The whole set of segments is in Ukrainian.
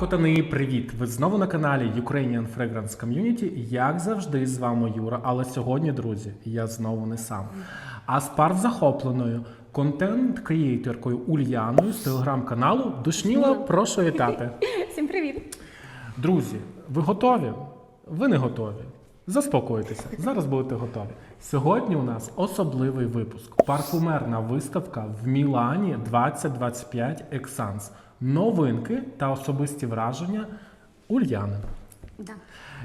Котани, привіт! Ви знову на каналі Ukrainian Fragrance Community. Як завжди, з вами Юра. Але сьогодні, друзі, я знову не сам. А з пар захопленою контент-креаторкою Ульяною з телеграм-каналу Душніла. Прошу вітати. Всім привіт! Друзі, ви готові? Ви не готові. Заспокойтеся, зараз будете готові. Сьогодні у нас особливий випуск. Парфумерна виставка в Мілані 2025 Ексанс. Новинки та особисті враження Ульяни. Да.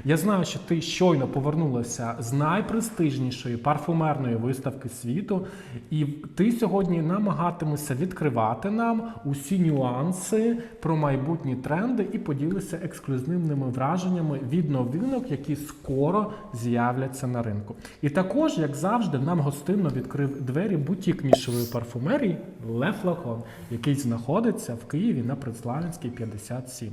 Я знаю, що ти щойно повернулася з найпрестижнішої парфумерної виставки світу, і ти сьогодні намагатимешся відкривати нам усі нюанси про майбутні тренди і поділися ексклюзивними враженнями від новинок, які скоро з'являться на ринку. І також, як завжди, нам гостинно відкрив двері бутік нішової парфумерії Flacon, який знаходиться в Києві на Предславянській 57.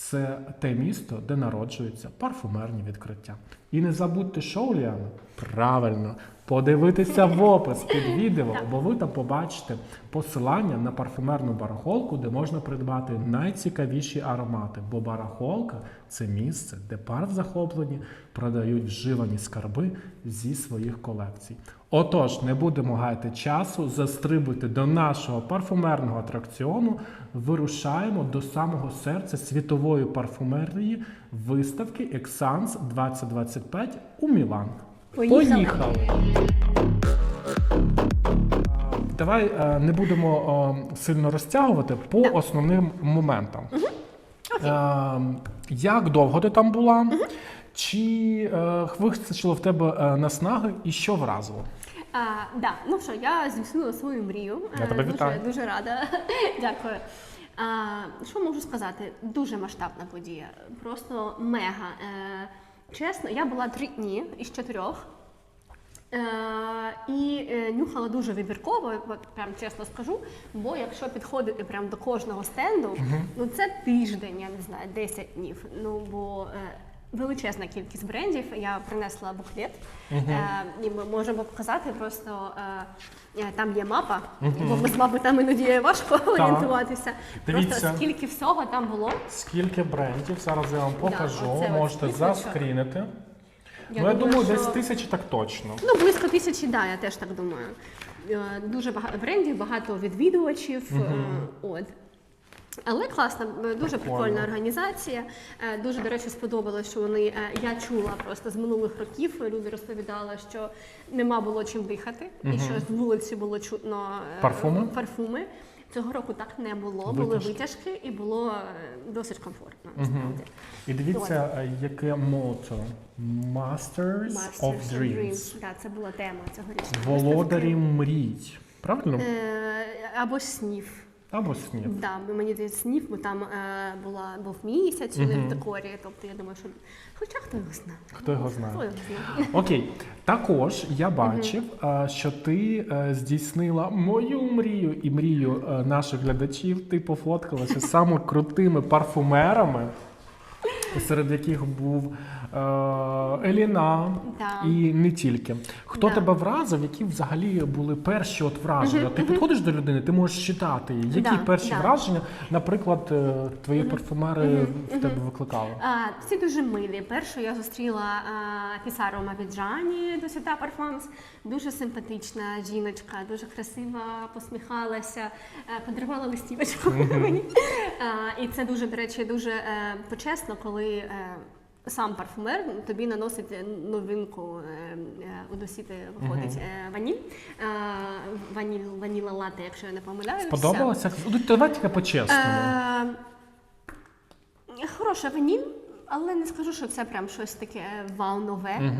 Це те місто, де народжуються парфумерні відкриття. І не забудьте, що Уляна? Правильно, подивитися в опис під відео, бо ви там побачите посилання на парфумерну барахолку, де можна придбати найцікавіші аромати. Бо барахолка це місце, де пар в захопленні продають вживані скарби зі своїх колекцій. Отож, не будемо гаяти часу, застрибуйте до нашого парфумерного атракціону. Вирушаємо до самого серця світової парфумерії виставки Ексанс 2025 у Мілан. Поїхали. Поїхали! Давай е, не будемо е, сильно розтягувати по основним моментам. Е, Як довго ти там була? Чи е, вистачило в тебе е, наснаги і що вразило? А, да. Ну що, я здійснила свою мрію. Я Е, тебе дуже, вітаю. Дуже рада. Дякую. А, що можу сказати? Дуже масштабна подія. Просто мега. Е, чесно, я була три дні із чотирьох. Е, і е, нюхала дуже вибірково, прям чесно скажу. Бо якщо підходити прям до кожного стенду, ну це тиждень, я не знаю, 10 днів. Ну бо величезна кількість брендів. Я принесла буклет, е, і ми можемо показати просто. Е, там є мапа, бо ми з мапи там іноді важко орієнтуватися. Дивіться. Просто скільки всього там було. Скільки брендів? Зараз я вам покажу. оце Можете заскрінити. ну, я думаю, десь тисячі так точно. Ну, близько тисячі, да, я теж так думаю. Е, Дуже багато брендів, багато відвідувачів. е, От. Але класна, е, дуже прикольна організація. Е, Дуже, до речі, сподобалось, що вони. е, Я чула просто з минулих років. Люди розповідали, що нема було чим дихати, і що з вулиці було чутно Парфуми? парфуми. Цього року так не було. Були Витяжки. і було досить комфортно. Насправді. І дивіться, яке мото. Masters, of Dreams. Да, це була тема цьогорічної Володарі мрій. Правильно? Або снів. Або снів. Да, мені здається, снів, бо там е, була, був місяць у них в декорі. Тобто я думаю, що хоча хто його знає. Хто його знає? Хто його знає. Окей, також я бачив, е, що ти е, здійснила мою мрію і мрію е, наших глядачів. Ти пофоткалася з саме крутими парфумерами, серед яких був Еліна Да. і не тільки. Хто Да. тебе вразив, які взагалі були перші от враження? Ти підходиш до людини, ти можеш читати, її. які Да, перші да. враження, наприклад, е, твої парфумери в тебе викликали? А, всі дуже милі. Першу я зустріла а, Пісаро Мавіджані до Свята Парфумс. Дуже симпатична жіночка, дуже красива, посміхалася, е, подарувала листівочку мені. І це дуже, до речі, дуже е, почесно, коли. Е, Сам парфумер тобі наносить новинку е, е, досіти виходить угу. ваніль, е, ваніль, ваніла лати, якщо я не помиляюся. Сподобалося? Ну, Давай тільки по-чесному. Е, Хороша ваніль, але не скажу, що це прям щось таке вау нове. Е,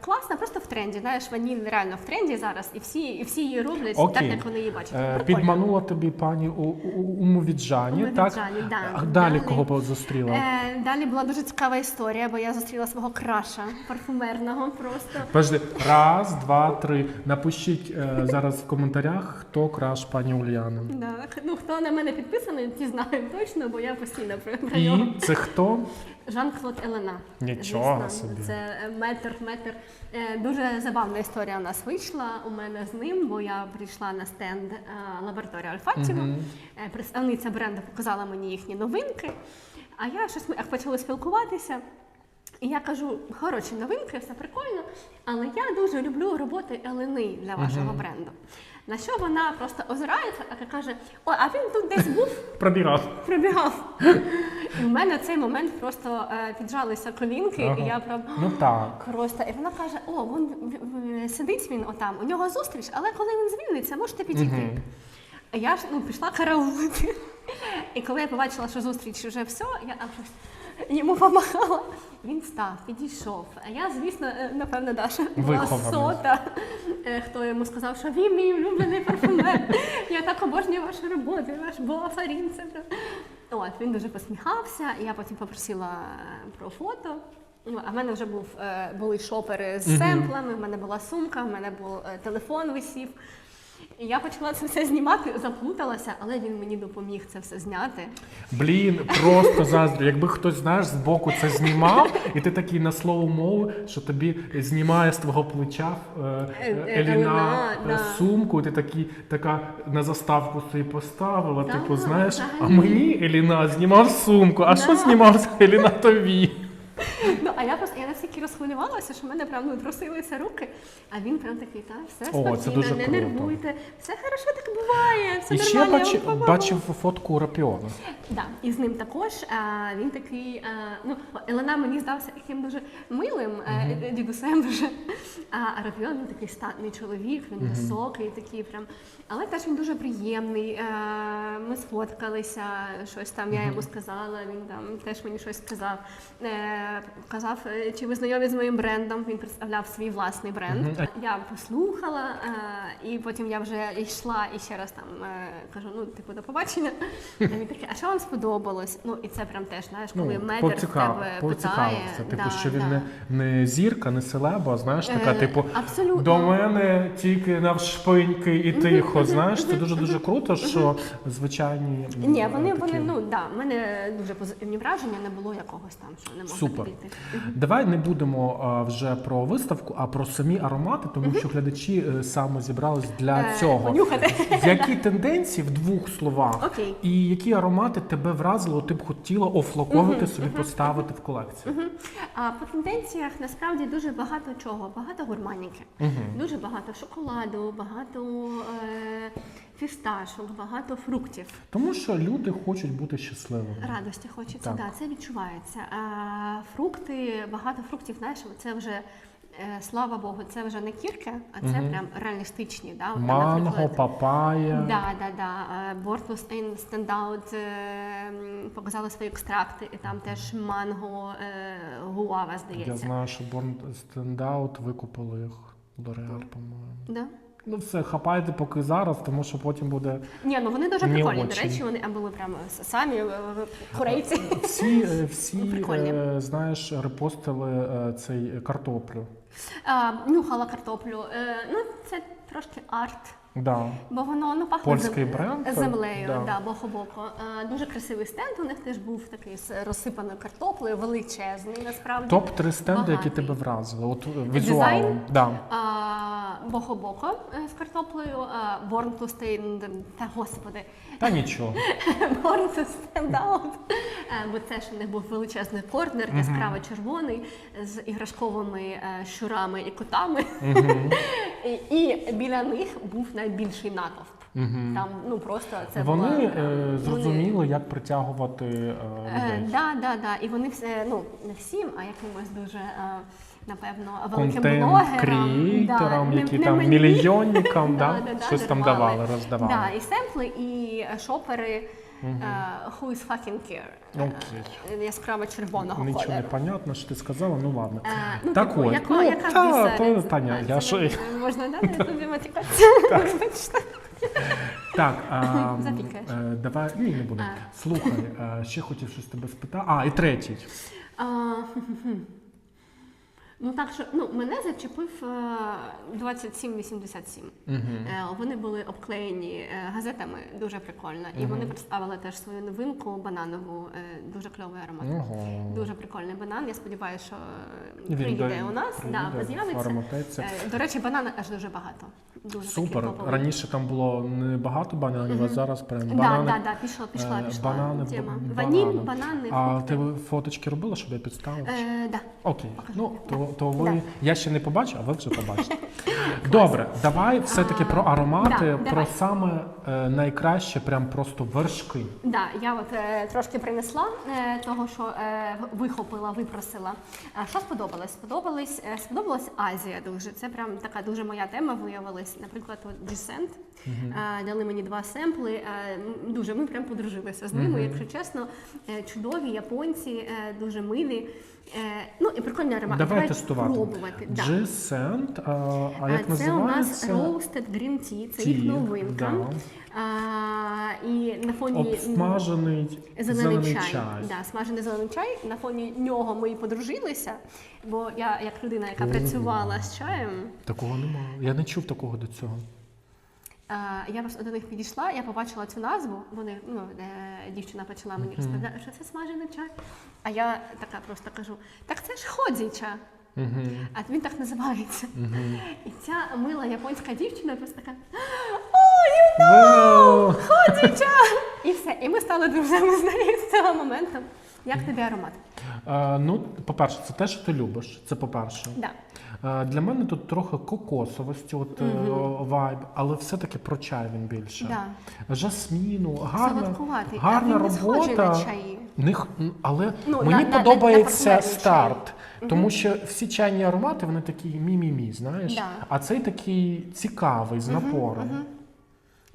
Класна, просто в тренді. Знаєш, ваніль реально в тренді зараз, і всі, і всі її роблять так, як вони її бачать. Е, Прикольно. Підманула тобі пані у, у, у Мовіджані, так? Да. Далі Далі. кого зустріла? Е, Далі була дуже цікава історія, бо я зустріла свого краша парфумерного просто. Подожди, раз, два, три. Напишіть е, зараз в коментарях, хто краш пані Ульяни. Да. Ну, хто на мене підписаний, ті знають точно, бо я постійно про, про нього. І це хто? Жан-Клод Елена. Нічого Звісно, собі. Це е, метр, метр. Е, Дуже забавна історія у нас вийшла у мене з ним, бо я прийшла на стенд е, лабораторії Альфатіво. Е, е, представниця бренду показала мені їхні новинки. А я щось ми почали спілкуватися. І я кажу, хороші новинки, все прикольно, але я дуже люблю роботи Елени для вашого бренду. На що вона просто озирається і каже: О, а він тут десь був, Пробігав. прибігав. В мене цей момент просто е, піджалися колінки, Ага. і я прям Ну так. просто. І вона каже: О, він сидить він отам, у нього зустріч, але коли він звільниться, можете підійти. А Я ж ну, пішла караулити. І коли я побачила, що зустріч вже все, я йому помахала. Він став, підійшов. А я, звісно, е, напевно, Даша була сота, е, хто йому сказав, що він мій улюблений парфюмер. Я так обожнюю ваші роботи, ваш Боафарін. Це. От, він дуже посміхався, і я потім попросила е, про фото. Ну, а в мене вже був, е, були шопери з семплами, в мене була сумка, в мене був е, телефон висів. І я почала це все знімати, заплуталася, але він мені допоміг це все зняти. Блін, просто заздрю. Якби хтось знаєш збоку це знімав, і ти такий на слово мови, що тобі знімає з твого плеча е, Е, е, Еліна да. сумку, і ти такий така на заставку собі поставила. Да, типу, знаєш, а мені Еліна знімав сумку. А що знімав Еліна тобі? А я просто я настільки розхвилювалася, що в мене прям ну, трусилися руки, а він прям такий, та все О, спокійно, це дуже не круто. нервуйте, все хорошо так буває, все І ще нормально. бачив фотку Рапіона. Да, і з ним також а, він такий. А, ну, Елена мені здався таким дуже милим е, дідусем вже. А Рафіон він такий статний чоловік, він високий, такий прям. Але теж він дуже приємний. Е, ми сфоткалися, щось там я йому сказала, він там теж мені щось сказав. Е, казав, е, чи ви знайомі з моїм брендом. Він представляв свій власний бренд. Я послухала, е, і потім я вже йшла і ще раз там е, кажу: ну, типу, до побачення. А він такий, а що вам сподобалось? Ну і це прям теж, знаєш, коли Ну, метр в тебе питає. Типу, да, що він да. не, не зірка, не селеба, знаєш, така, типу, абсолютно. до мене тільки навшпиньки і тихо. Знаєш, це дуже дуже круто, що звичайні. Ні, вони, такі- вони, ну да, в мене дуже позитивні враження, не було якогось там, що не можна Супер. підійти. Давай не будемо вже про виставку, а про самі аромати, тому що глядачі е, саме зібрались для Е, цього. Які тенденції в двох словах? Окей. І які аромати тебе вразило, ти б хотіла офлаковити собі поставити в колекцію? А по тенденціях насправді дуже багато чого, багато гурманіки, дуже багато шоколаду, багато е, фісташок, багато фруктів. Тому що люди хочуть бути щасливими. Радості хочеться, Так. да, це відчувається. А, фрукти, багато фруктів, знаєш, це вже. е, Слава Богу, це вже не кірки, а це прям реалістичні. Да? Манго, папая. Да, да, да. Standout е, показали свої екстракти, і там теж манго е, гуава, Я знаю, що Born Standout викупили їх L'Oreal, по-моєму. Да? Ну все, хапайте поки зараз, тому що потім буде Ні, ну вони дуже Не прикольні. До очень. речі, вони були прямо самі е, е, корейці. всі, е, Ну, всі прикольні. е, знаєш, репостили е, цей е, картоплю. А, Нюхала картоплю. Е, Ну, це трошки арт. Да. Бо воно ну пахне Польський зем- бренд, так? землею, Да. да. бохо-боко. Е, Дуже красивий стенд. У них теж був такий з розсипаною картоплею, величезний насправді. Топ 3 стенди, які Багатий. тебе вразили. От е, Дизайн? візуалом. Да. А, Бохо-боко е, з картоплею, to та господи, Та нічого. Born to Stand Е, Бо це ж у них був величезний корнер, яскраво червоний, з іграшковими е, щурами і котами. І, біля них був найбільший натовп. Там ну просто це Вони вони- зрозуміли, як притягувати людей. да, да, да. І вони все, ну не всім, а якимось дуже. Напевно, великим блогерам, да, які не- там мені. мільйонникам, да, Да, да, да, щось там давали, роздавали. Да, і семпли, і шопери е, Who is fucking care? Окей. Е, Яскраво червоного Нічого не понятно, що ти сказала, ну ладно. Е, ну, так типу, от, яка, ну, яка та, то, Таня, я що... Можна дати тобі матікатися? Так, а, давай, ні, не буду. Слухай, ще хотів щось тебе спитати. А, і третій. Ну так що ну мене зачепив е, 2787. Угу. Е, Вони були обклеєні е, газетами, дуже прикольно. І вони представили теж свою новинку бананову, е, дуже кльовий аромат. Ого. Дуже прикольний банан. Я сподіваюся, що Він приїде де- у нас. Да, з'явиться. Е, До речі, банана аж дуже багато. Дуже Супер. Раніше там було не багато бананів, а зараз прям Да, банани. да, да, пішла, пішла, е, пішла банани, тема. б- Ваніль, банани. банани, А ти фоточки робила, щоб я підставив? Е, да. Окей, Покажу. ну то, Да. То ви Да. я ще не побачу, а ви вже побачите. Добре, давай все-таки про аромати, да, про давай. саме е, найкраще, прям просто вершки. Да, я от е, трошки принесла е, того, що е, в- вихопила, випросила. А що сподобалось? Сподобалось, е, сподобалась Азія дуже. Це прям така дуже моя тема виявилась. Наприклад, от Descent е, дали мені два семпли. е, м, дуже ми прям подружилися з ними. Якщо чесно, е, чудові японці, е, дуже милі. Е, ну і прикольний аромат. Давай Давай тестувати. пробувати. Да. G-Scent, а, а як це у нас називається? Roasted Green Tea, це їх Tea, новинка. да. А, і на фоні Обсмажений Зелений, чай. Да, смажений зелений чай. На фоні нього ми і подружилися. Бо я, як людина, яка працювала з чаєм, Такого немає. Я не чув такого до цього. А, я просто до них підійшла, я побачила цю назву. Вони, ну, е, дівчина почала мені розповідати, що це смажений чай. А я така просто кажу: так це ж ходзіча. А він так називається. І ця мила японська дівчина просто така Вау! ходзіча! І все. І ми стали друзями з нею з цього моменту. Як тобі аромат? А, ну, по-перше, це те, що ти любиш. Це по-перше. Да. Е, Для мене тут трохи кокосовості, от е, вайб, але все-таки про чай він більше. Да. Жасміну, гарна, гарна а він не схожий на чаї. Них, але Ну, мені на- на- подобається на парфумерний старт, тому що всі чайні аромати вони такі мі-мі-мі, знаєш. Да. А цей такий цікавий, з напором. мгм.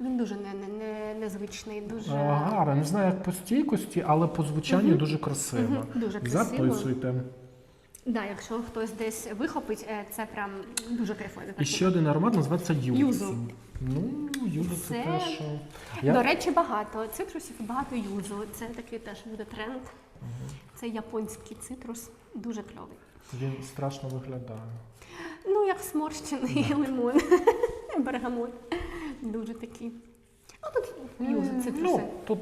Він дуже не, не, не, незвичний, дуже Е, Гарний, не знаю, як по стійкості, але по звучанню дуже красиво. Мгм, дуже красиво. Записуйте. Да, якщо хтось десь вихопить, е, це прям дуже кайфовий. І ще один аромат називається юзу. Юзу. Ну, юзу це, Це- те, що. До речі, багато цитрусів, і багато юзу. Це такий теж буде тренд. Це японський цитрус, дуже кльовий. Він страшно виглядає. Ну, як сморщений лимон, бергамот. Дуже такий. А тут юзу, М, цитруси. Ну, тут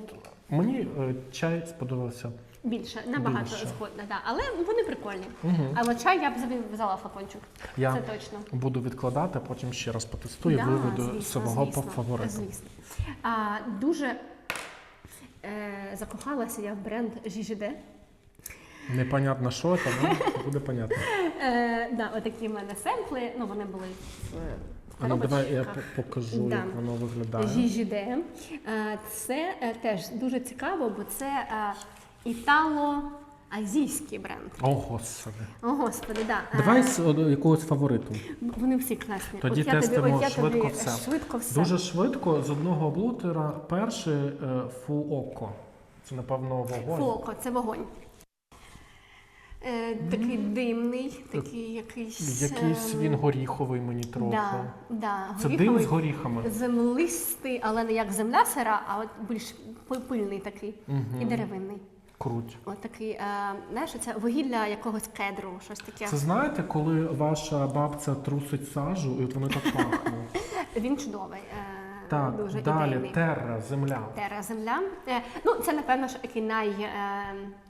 мені е, чай сподобався. Більше, набагато Більше. згодна, да. але вони прикольні. Угу. Але чай я б собі взяла флакончик. Я Це точно. буду відкладати, потім ще раз потестую, Да, виведу свого звісно, фаворита. Звісно. А, дуже е, закохалася я в бренд GGD. Непонятно, що це, але буде понятно. Е, да, отакі в мене семпли. Ну, вони були в А ну давай я покажу, Да. як воно виглядає. GGD. Е, Це е, теж дуже цікаво, бо це е, італо-азійський бренд. О, господи. О, господи, да. Давай з якогось фавориту. Вони всі класні. Тоді от я тобі, от я швидко тобі все. Швидко все. Дуже швидко з одного блутера перший фуоко. Це, напевно, вогонь. Фоко, це вогонь. Е, такий димний, такий якийсь. Якийсь ем, він горіховий мені трохи. Да, да, Це дим горіховий, з горіхами. землистий, але не як земля сира, а от більш пи- пильний такий і деревинний. Круть. От такий, е, знаєш, це вугілля якогось кедру, щось таке. Це знаєте, коли ваша бабця трусить сажу, і от воно так пахне. Він чудовий. Е, Так, дуже далі ідейний. терра, земля. Тера земля. Е, ну, це напевно, що такий най. Е,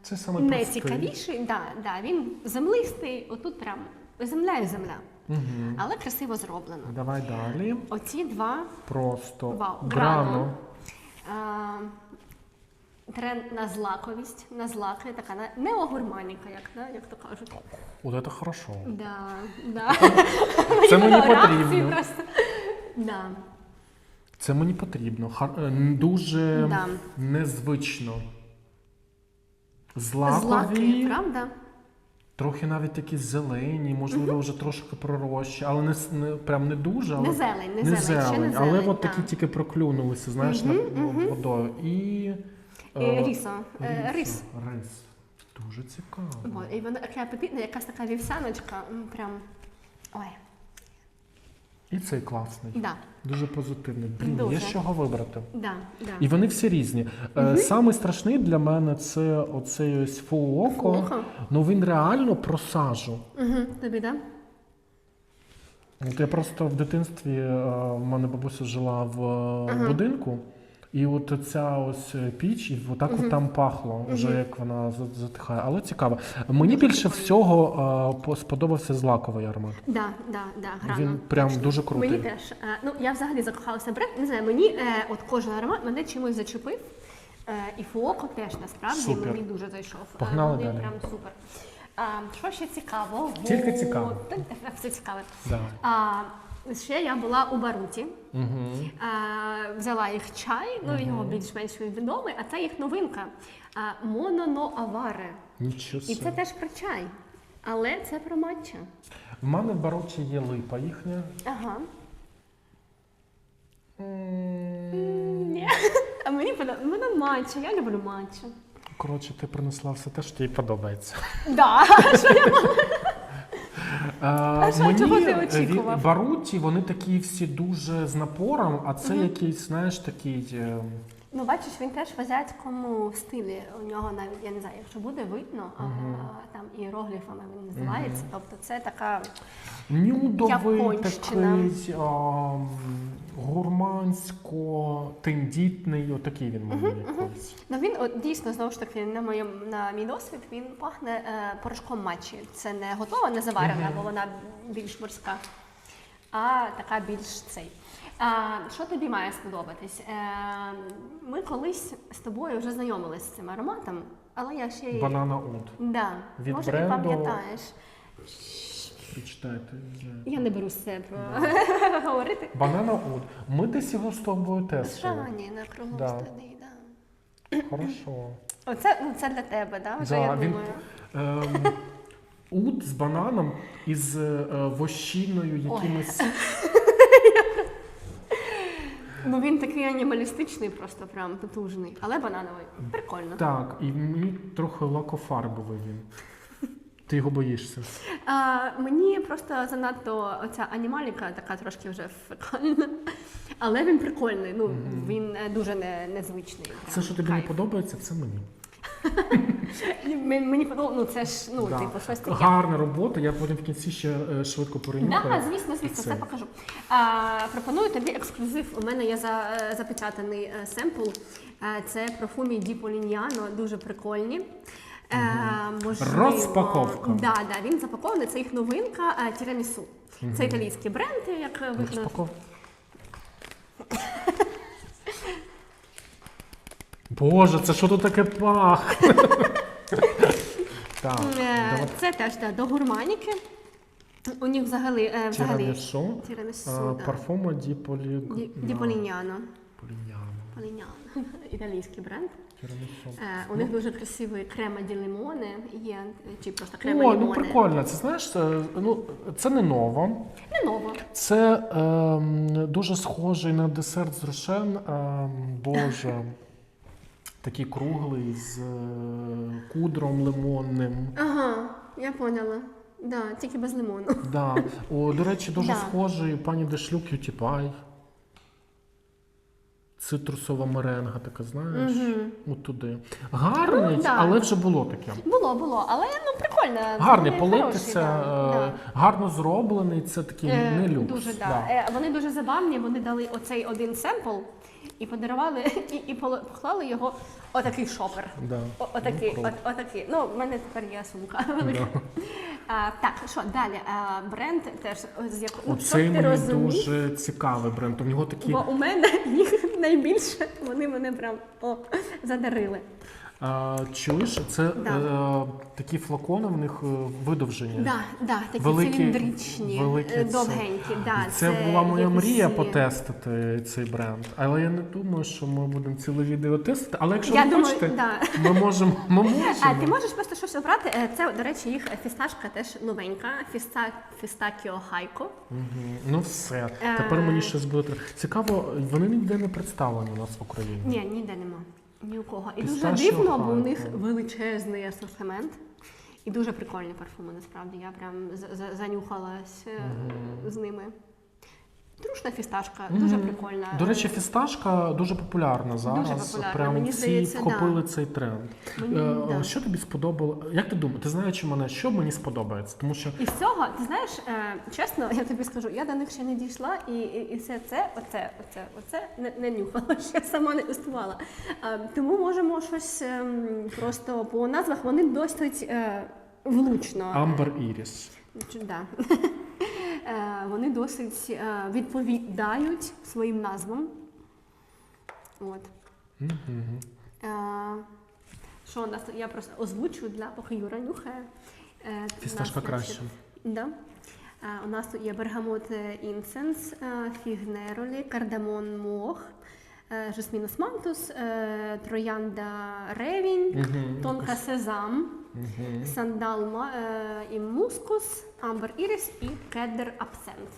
Це саме найцікавіший, да, да, він землистий, отут прям земля і земля, Угу. але красиво зроблено. Давай далі. Оці два Просто Вау, грано. грано. е, тренд на злаковість, на злаки, така на неогурманіка, як, да, як то кажуть. От це хорошо. Да, да. Це мені потрібно. Просто. Да. Це мені потрібно. Хар- е, Дуже Да. незвично. Злаки, Злакові, правда? трохи навіть такі зелені, можливо, вже трошки пророщі, але не, с- не прям не дуже. Але Не зелень, не, не зелень, ще не але зелень. от такі так. тільки проклюнулися, знаєш, над мгм. водою. І, І е, рісо, е, рис. Рис. Дуже цікаво. От, і воно таке апетитне, якась така вівсяночка, м, прям. Ой. І цей класний. Да, Дуже позитивний. Блін, є з чого вибрати. да, да. І вони всі різні. Угу. Саме страшний для мене це оцей ось фуоко. Ну він реально про сажу. Угу. Тобі, да? От я просто в дитинстві е, в мене бабуся жила в ага. будинку, і от ця ось е, піч, і отак от там пахло, вже як вона за- затихає. Але цікаво. Мені більше всього е, по- сподобався злаковий аромат. Да, да, да, грано. Він прям дуже крутий. Мені теж. Е, Ну, я взагалі закохалася в бренд. Не знаю, мені е, от кожен аромат мене чимось зачепив. Е, і Фуоко теж насправді Супер. мені дуже зайшов. Е, Погнали вони далі. прям супер. А, що ще цікаво? Тільки цікаво. Та, Все цікаве. Да. А, ще я була у Баруті. Угу. А, взяла їх чай, ну його більш-менш відомий, а це їх новинка. А, Мононо Аваре. Нічого І це теж про чай. Але це про матча. В мене в бароті є липа їхня. Ага. Ні. А мені подобається. Мене матча, я люблю матча. Коротше, ти принесла все те, що тобі подобається. Да. А, що, чого ти очікував? Баруті, вони такі всі дуже з напором, а це якийсь, знаєш, такий. е, Ну, бачиш, він теж в азіатському стилі. У нього навіть, я не знаю, якщо буде видно, а, там іерогліфами він називається. Тобто це така Нюдовий Японщина. такий гурмансько-тендітний, отакий він мені якийсь. Ну він от, дійсно знову ж таки на моєму на мій досвід він пахне е, порошком матчі. Це не готова, не заварена, бо вона більш морська, а така більш цей. А, що тобі має сподобатись? Е, ми колись з тобою вже знайомились з цим ароматом, але я ще й Банана Уд. да, Від може бренду- і пам'ятаєш. Прочитайте. Я не беру це про говорити. Банана Уд. Ми десь його з тобою тестили. Шані на кругом Да. столі, да. Хорошо. Оце ну, це для тебе, да? Вже Да, я він- думаю. Ем, Уд з бананом і з е, вощиною якимось. Ну він такий анімалістичний, просто прям потужний, але банановий. Прикольно. Так, і мені трохи лакофарбовий він. Ти його боїшся. А, мені просто занадто оця анімаліка така трошки вже фекальна. Але він прикольний. Ну він е, дуже не, незвичний. Це, що тобі не подобається, це мені. Мені, мені подобається, ну це ж ну, Да. типу, щось таке. Гарна робота, я потім в кінці ще е, швидко перенюхаю. Так, звісно, звісно, все покажу. А, пропоную тобі ексклюзив. У мене є за, е, запечатаний е, семпл. Е, Це профумі Ді Поліньяно, дуже прикольні. Е, можливо- Розпаковка. Да, да, він запакований. Це їх новинка е, Тірамісу. Це італійський бренд, як е, видно. Розпаков... Боже, це що тут таке пахне? Так, Е, давай. Це теж да, до гурманіки. У них взагалі, е, взагалі Тірамісу, тірамісу, а, да. парфума Ді Полі... Ді, Ді. Поліняно. Поліньяно. Італійський бренд. Е, у них дуже красивий крема ді лимони є, чи просто крема О, лимони. ну прикольно. Це знаєш, це, ну, це не ново. Не ново. Це ем, дуже схожий на десерт з рошен. Ем, боже. Такий круглий з е, кудром лимонним. Ага, я поняла. Да, тільки без лимону. Да. О, до речі, дуже Да. схожий пані Дешлю Cutie Pie. Цитрусова меренга, така, знаєш, от туди. Гарний, Ну, да. але вже було таке. Було, було, але ну прикольно. Гарний Вони политися, хороші, да, е, да. гарно зроблений, це такий Е, не люкс. Дуже да. Да. Е, Вони дуже забавні. Вони дали оцей один семпл і подарували, і, і поклали його отакий шопер. Да. О- Отакий, Ну, от, отакий. Ну, в мене тепер є сумка велика. А, так, що далі? А, бренд теж з якого ну, ти мені розумів, дуже цікавий бренд. У нього такі бо у мене їх найбільше. Вони мене прям о, задарили. А, чуєш, це Да. е, такі флакони в них е, видовжені. Да, да, такі Великі- циліндричні, великі е, довгенькі. Да, І це, була моя якось, мрія е, потестити цей бренд. Але я не думаю, що ми будемо ціле відео тестити. Але якщо Я ви думаю, хочете, да. ми можемо. Ми можемо. А ти можеш просто щось обрати? Е, Це, до речі, їх фісташка теж новенька. Фіста, фістакіо хайко. Мгм. Ну все. Тепер мені щось буде. Цікаво, вони ніде не представлені у нас в Україні. Ні, ніде нема. Ні у кого. І дуже дивно, бо у них величезний асортимент. І дуже прикольні парфуми, насправді. Я прям за- за- занюхалась е, з ними. Трушна фісташка, дуже прикольна. До речі, фісташка дуже популярна зараз. популярна, Прям мені всі здається, вхопили да. цей тренд. Мені, Е, да. Що тобі сподобало? Як ти думаєш? Ти знаєш мене, що мені сподобається? Тому що І з цього, ти знаєш, е, чесно, я тобі скажу, я до них ще не дійшла, і, і, і все це, оце, оце, оце не, не нюхала, ще сама не тестувала. Е, тому можемо щось ем, просто по назвах вони досить е, влучно. Амбер Іріс. Да. Е, Вони досить е, відповідають своїм назвам. От. Е, Що у нас? Я просто озвучу для поки Юра нюхає. Фісташка краще. Да. У нас тут є бергамот інсенс, фігнеролі, кардамон мох, е, жасмінус мантус, е, троянда ревінь, тонка сезам, Мгм. сандал е, і мускус, амбер ірис і кедр абсент.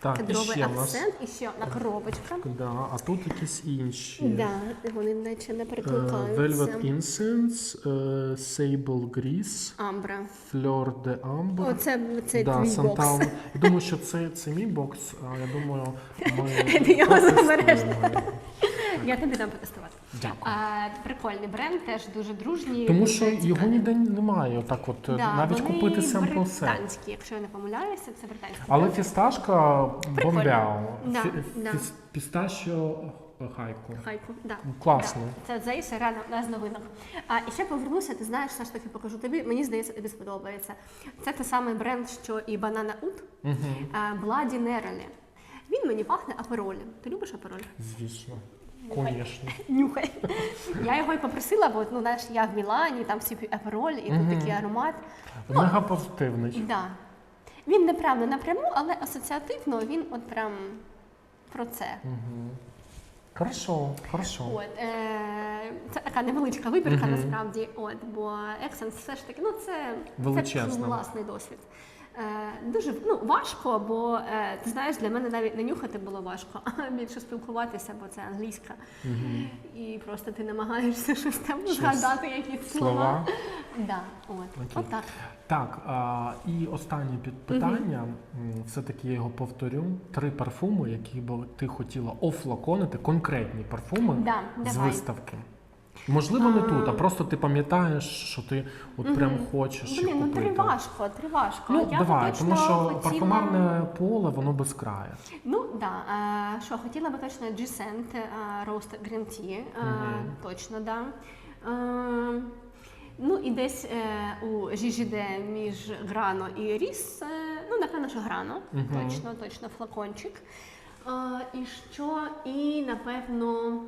Так, Кедровий ще в нас. абсент і ще одна коробочка. Да, а тут якісь інші. Да, вони наче не перекликаються. Velvet Incense, е, Sable Grease, Амбра. Fleur de Amber. Оце це да, твій Santal. бокс. Я думаю, що це, це мій бокс, а я думаю, ми Ти його забереш. Я тобі дам потестувати. Дякую. А, прикольний бренд, теж дуже дружній. Тому дуже що його цікавий. ніде немає, отак от Да, навіть вони купити семпл сет. британські, якщо я не помиляюся, це британські. Але бренд. фісташка. Да, Фі- да. фіс- Пісташіо хайку. Хайку, да. Класно. Да. Це зайся реально одна з новинок. А і ще повернуся, ти знаєш, все ж таки покажу тобі. Мені здається, тобі сподобається. Це той самий бренд, що і Banana Ut, Угу. Bloody Neroli. Він мені пахне аперолі. Ти любиш апероль? Звісно. Звісно. Нюхай. Я його і попросила, бо ну, знаєш, я в Мілані, там всі п'ють апероль, і Мгм. тут такий аромат. Мега позитивний. Да. Він не прям не напряму, але асоціативно він от прям про це. Угу. Хорошо, хорошо. От, е, це така невеличка вибірка Мгм. насправді. От, бо Ексенс все ж таки, ну це, Величезна. це власний досвід. Е, дуже ну, важко, бо е, ти знаєш, для мене навіть не нюхати було важко, а більше спілкуватися, бо це англійська. Мгм. І просто ти намагаєшся щось там Щось. згадати, якісь слова. Слова. Да, от. От так. Так, а, і останнє під- питання, м, все-таки я його повторю. Три парфуми, які б ти хотіла офлаконити, конкретні парфуми Да, з давай. виставки. Можливо, не тут, а просто ти пам'ятаєш, що ти от прям хочеш їх Блін, ну купити. три важко. Ну, я би давай, точно тому що хотіла... парфумерне поле, воно без краю. Ну да. Е, що хотіла би точно G-Scent е, Roast Green Tea, е, Мгм. точно, да. Е, ну і десь е, у Жіжіде між Грано і Ріс, е, ну напевно, що Грано, Мгм. точно, точно флакончик. Е, і що? І напевно.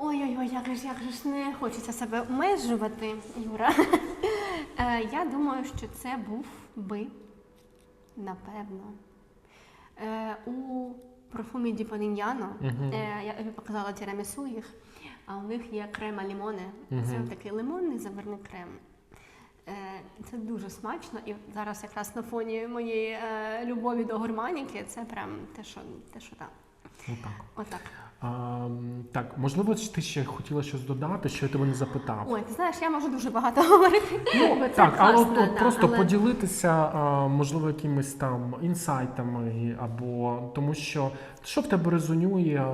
Ой-ой-ой, як же ж, як же ж не хочеться себе обмежувати, Юра. Е, Я думаю, що це був би, напевно, е, у парфумі Ді Паніньяно. Е, Я тобі показала тірамісу їх, а у них є крема лімоне. Це такий лимонний заварний крем. Це дуже смачно, і зараз якраз на фоні моєї любові до гурманіки це прям те, що те, що там. Отак. А, так, можливо, ти ще хотіла щось додати, що я тебе не запитав. Ой, ти знаєш, я можу дуже багато говорити. Ну, бо це так, але от, да, просто але- поділитися, можливо, якимись там інсайтами, або тому що що в тебе резонує,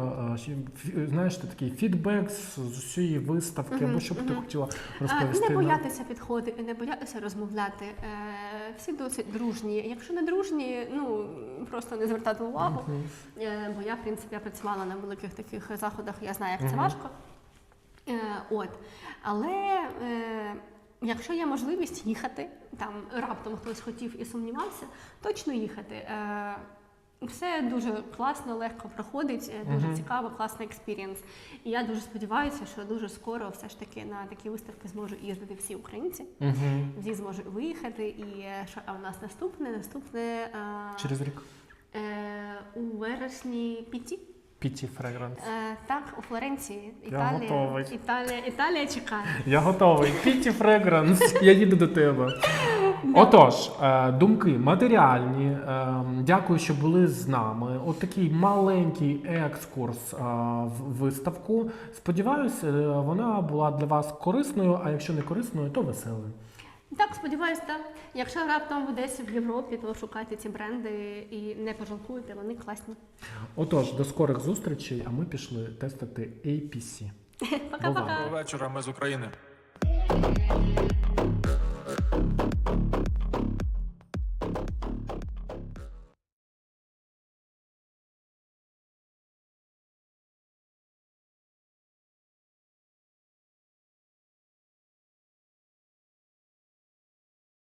знаєш, ти такий фідбек з, усієї виставки, Мгм, або що б ти мгм. хотіла А, розповісти. Не боятися підходити, не боятися розмовляти. Е, Всі досить дружні. Якщо не дружні, ну просто не звертати увагу. Е, Бо я, в принципі, я працювала на великих таких заходах, я знаю, як це важко. Е, От. Але е, якщо є можливість їхати, там раптом хтось хотів і сумнівався, точно їхати. Е, Все дуже класно, легко проходить, е, дуже Мгм. цікаво, класний експірієнс. І я дуже сподіваюся, що дуже скоро все ж таки на такі виставки зможуть їздити всі українці. Мгм. Всі зможуть виїхати. І що а у нас наступне? Наступне е, Через рік. е, у вересні піті. Піті Фрегранс. Е, так, у Флоренції, Я Італія. готовий. Італія, Італія чекає. Я готовий. Піті Фрегранс. Я їду до тебе. Отож, е, думки матеріальні. Е, Дякую, що були з нами. От такий маленький екскурс в виставку. Сподіваюсь, е, вона була для вас корисною, а якщо не корисною, то веселою. Так, сподіваюся, так. Якщо раптом ви десь в Європі, то шукайте ці бренди і не пожалкуйте, вони класні. Отож, до скорих зустрічей, а ми пішли тестити APC. Пока-пока. Доброго вечора, ми з України.